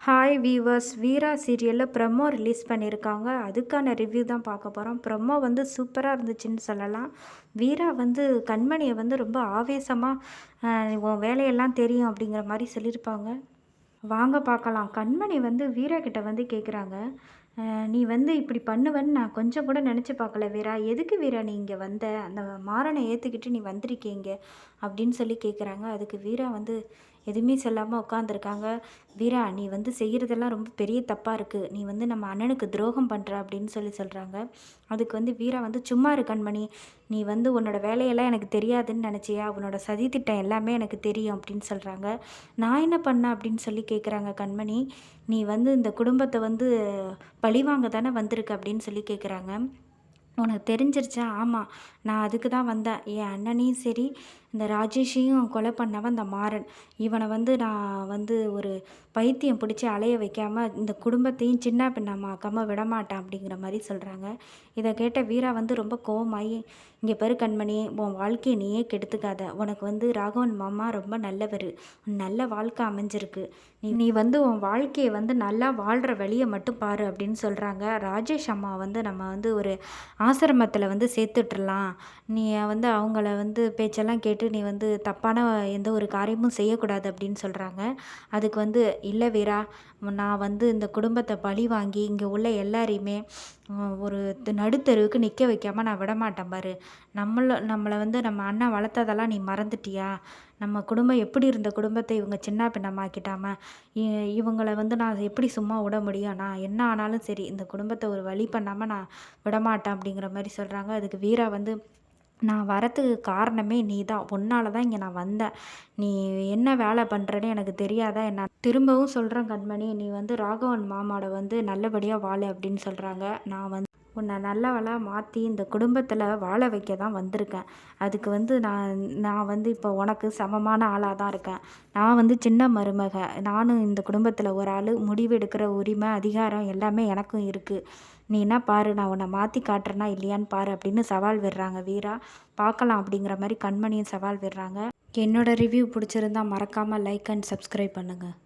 Hi viewers வீரா சீரியலில் promo release பண்ணியிருக்காங்க அதுக்கான ரிவ்யூ தான் பார்க்க போகிறோம் ப்ரமோ வந்து சூப்பராக இருந்துச்சுன்னு சொல்லலாம். வீரா வந்து கண்மணியை வந்து ரொம்ப ஆவேசமாக உன் வேலையெல்லாம் தெரியும் அப்படிங்கிற மாதிரி சொல்லியிருப்பாங்க. வாங்க பார்க்கலாம். கண்மணி வந்து வீரா கிட்ட வந்து கேட்குறாங்க நீ வந்து இப்படி பண்ணுவேன்னு நான் கொஞ்சம் கூட நினச்சி பார்க்கல வீரா எதுக்கு வீரா நீ இங்கே வந்த? அந்த மாறனை ஏற்றுக்கிட்டு நீ வந்திருக்கீங்க அப்படின்னு சொல்லி கேட்குறாங்க அதுக்கு வீரா வந்து எதுவுமே சொல்லாமல் உட்காந்துருக்காங்க வீரா நீ வந்து செய்கிறதெல்லாம் ரொம்ப பெரிய தப்பாக இருக்குது நீ வந்து நம்ம அண்ணனுக்கு துரோகம் பண்ணுற அப்படின்னு சொல்லி சொல்கிறாங்க அதுக்கு வந்து வீரா வந்து சும்மா இரு கண்மணி. நீ வந்து உன்னோட வேலையெல்லாம் எனக்கு தெரியாதுன்னு நினச்சியா? உன்னோட சதி திட்டம் எல்லாமே எனக்கு தெரியும் அப்படின்னு சொல்கிறாங்க நான் என்ன பண்ணேன் அப்படின்னு சொல்லி கேட்குறாங்க கண்மணி. நீ வந்து இந்த குடும்பத்தை வந்து பழிவாங்க தானே வந்திருக்கு? அப்படின்னு சொல்லி கேட்குறாங்க உனக்கு தெரிஞ்சிருச்சா? ஆமாம் நான் அதுக்கு தான் வந்தேன். என் அண்ணனையும் சரி இந்த ராஜேஷையும் கொலை பண்ணவன் இந்த மாறன். இவனை வந்து நான் வந்து ஒரு பைத்தியம் பிடிச்சி அலைய வைக்காமல் இந்த குடும்பத்தையும் சின்ன பின்னமாக்காமல் விடமாட்டேன் அப்படிங்கிற மாதிரி சொல்கிறாங்க இதை கேட்ட வீரா வந்து ரொம்ப கோவமாயி இங்கே பெரு கண்மணி உன் வாழ்க்கையை நீயே கெடுத்துக்காத. உனக்கு வந்து ராகவன் மாமா ரொம்ப நல்லவர். நல்ல வாழ்க்கை அமைஞ்சிருக்கு. நீ நீ வந்து உன் வாழ்க்கையை வந்து நல்லா வாழ்கிற வழியை மட்டும் பாரு அப்படின்னு சொல்கிறாங்க ராஜேஷ் அம்மா வந்து நம்ம வந்து ஒரு ஆசிரமத்தில் வந்து சேர்த்துட்றலாம் நீ வந்து அவங்கள வந்து பேச்செல்லாம் கேட்டு நீ வந்து தப்பான எந்த ஒரு காரியமும் செய்யக்கூடாது அப்படின்னு சொல்கிறாங்க அதுக்கு வந்து இல்லை வீரா நான் வந்து இந்த குடும்பத்தை பழி வாங்கி இங்கே உள்ள எல்லாரையுமே ஒரு நடுத்தெருவுக்கு நிற்க வைக்காமல் நான் விடமாட்டேன் பாரு. நம்மள நம்மளை வந்து நம்ம அண்ணன் வளர்த்ததெல்லாம் நீ மறந்துட்டியா? நம்ம குடும்பம் எப்படி இருந்த குடும்பத்தை இவங்க சின்ன பின்னமாக்கிட்டாம? இவங்களை வந்து நான் எப்படி சும்மா விட முடியும்? நான் என்ன ஆனாலும் சரி இந்த குடும்பத்தை ஒரு வழி பண்ணாமல் நான் விடமாட்டேன் அப்படிங்கிற மாதிரி சொல்கிறாங்க அதுக்கு வீரா வந்து நான் வரத்துக்கு காரணமே நீ தான் உன்னால தான் இங்கே நான் வந்தேன். நீ என்ன வேலை பண்ணுறேன்னு எனக்கு தெரியாதா? என்ன திரும்பவும் சொல்கிறேன் கண்மணி நீ வந்து ராகவன் மாமாவோட வந்து நல்லபடியாக வாழ அப்படின்னு சொல்கிறாங்க நான் வந்து உன்னை நல்லவளாக மாற்றி இந்த குடும்பத்தில் வாழ வைக்க தான் வந்திருக்கேன். அதுக்கு வந்து நான் நான் வந்து இப்போ உனக்கு சமமான ஆளாக தான் இருக்கேன். நான் வந்து சின்ன மருமக. நானும் இந்த குடும்பத்தில் ஒரு ஆள். முடிவு எடுக்கிற உரிமை அதிகாரம் எல்லாமே எனக்கும் இருக்குது நீ என்ன பாரு நான் உன்னை மாற்றி காட்டுறேனா இல்லையான்னு பாரு அப்படின்னு சவால் விடுறாங்க வீரா. பார்க்கலாம் அப்படிங்கிற மாதிரி கண்மணியும் சவால் விடுறாங்க. என்னோடய ரிவ்யூ பிடிச்சிருந்தா மறக்காமல் லைக் அண்ட் சப்ஸ்கிரைப் பண்ணுங்கள்